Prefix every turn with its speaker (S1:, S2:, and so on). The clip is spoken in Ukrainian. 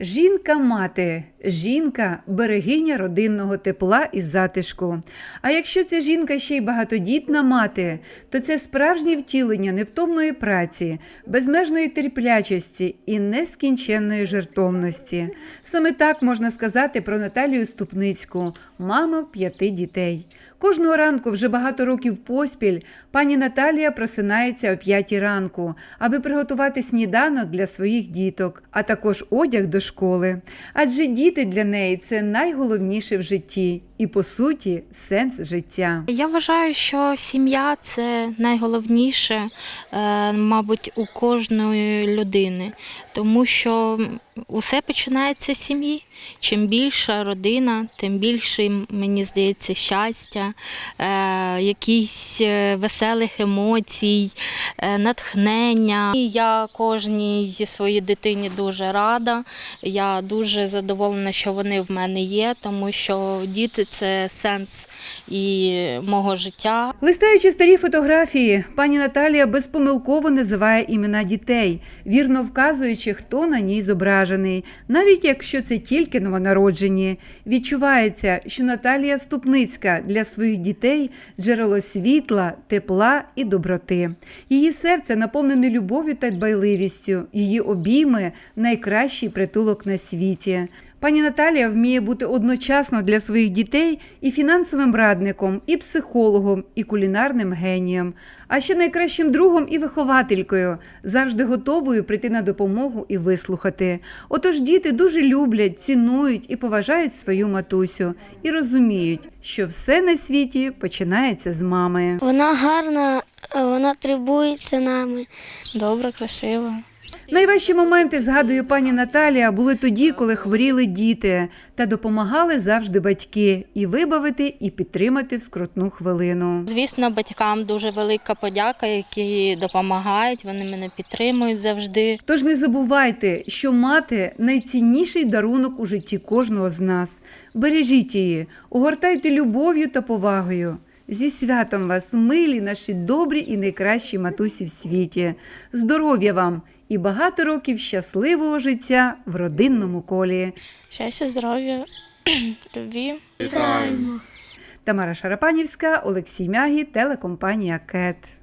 S1: Жінка-мати, жінка берегиня родинного тепла і затишку. А якщо ця жінка ще й багатодітна мати, то це справжнє втілення невтомної праці, безмежної терплячості і нескінченної жертовності. Саме так можна сказати про Наталію Ступницьку, маму п'яти дітей. Кожного ранку, вже багато років поспіль, пані Наталія просинається о п'ятій ранку, аби приготувати сніданок для своїх діток, а також одяг до школи. Адже діти для неї це найголовніше в житті і, по суті, сенс життя.
S2: Я вважаю, що сім'я це найголовніше, е, мабуть, у кожної людини, тому що усе починається з сім'ї. Чим більша родина, тим більше, мені здається, щастя, е, якісь е, веселих емоцій, е, натхнення. І я кожній своїй дитині дуже рада. Я дуже задоволена, що вони в мене є, тому що діти це сенс і мого життя.
S1: Листаючи старі фотографії, пані Наталія безпомилково називає імена дітей, вірно вказуючи, хто на ній зображений, навіть якщо це тільки новонароджені. Відчувається, що Наталія Ступницька для своїх дітей джерело світла, тепла і доброти. Її серце наповнене любов'ю та дбайливістю, її обійми найкращий притулок на світі. Пані Наталія вміє бути одночасно для своїх дітей і фінансовим радником, і психологом, і кулінарним генієм, а ще найкращим другом і вихователькою, завжди готовою прийти на допомогу і вислухати. Отож діти дуже люблять, цінують і поважають свою матусю і розуміють, що все на світі починається з мами.
S3: Вона гарна, вона требується нами.
S2: Добре, красиво.
S1: Найважчі моменти, згадує пані Наталія, були тоді, коли хворіли діти, та допомагали завжди батьки і вибавити, і підтримати в скрутну хвилину.
S2: Звісно, батькам дуже велика подяка, які допомагають, вони мене підтримують завжди.
S1: Тож не забувайте, що мати найцінніший дарунок у житті кожного з нас. Бережіть її, огортайте любов'ю та повагою. Зі святом вас, милі наші добрі і найкращі матусі в світі. Здоров'я вам і багато років щасливого життя в родинному колі.
S2: Щастя, здоров'я, любві.
S1: Тамара Шарапанівська, Олексій Мягі, телекомпанія КЕТ.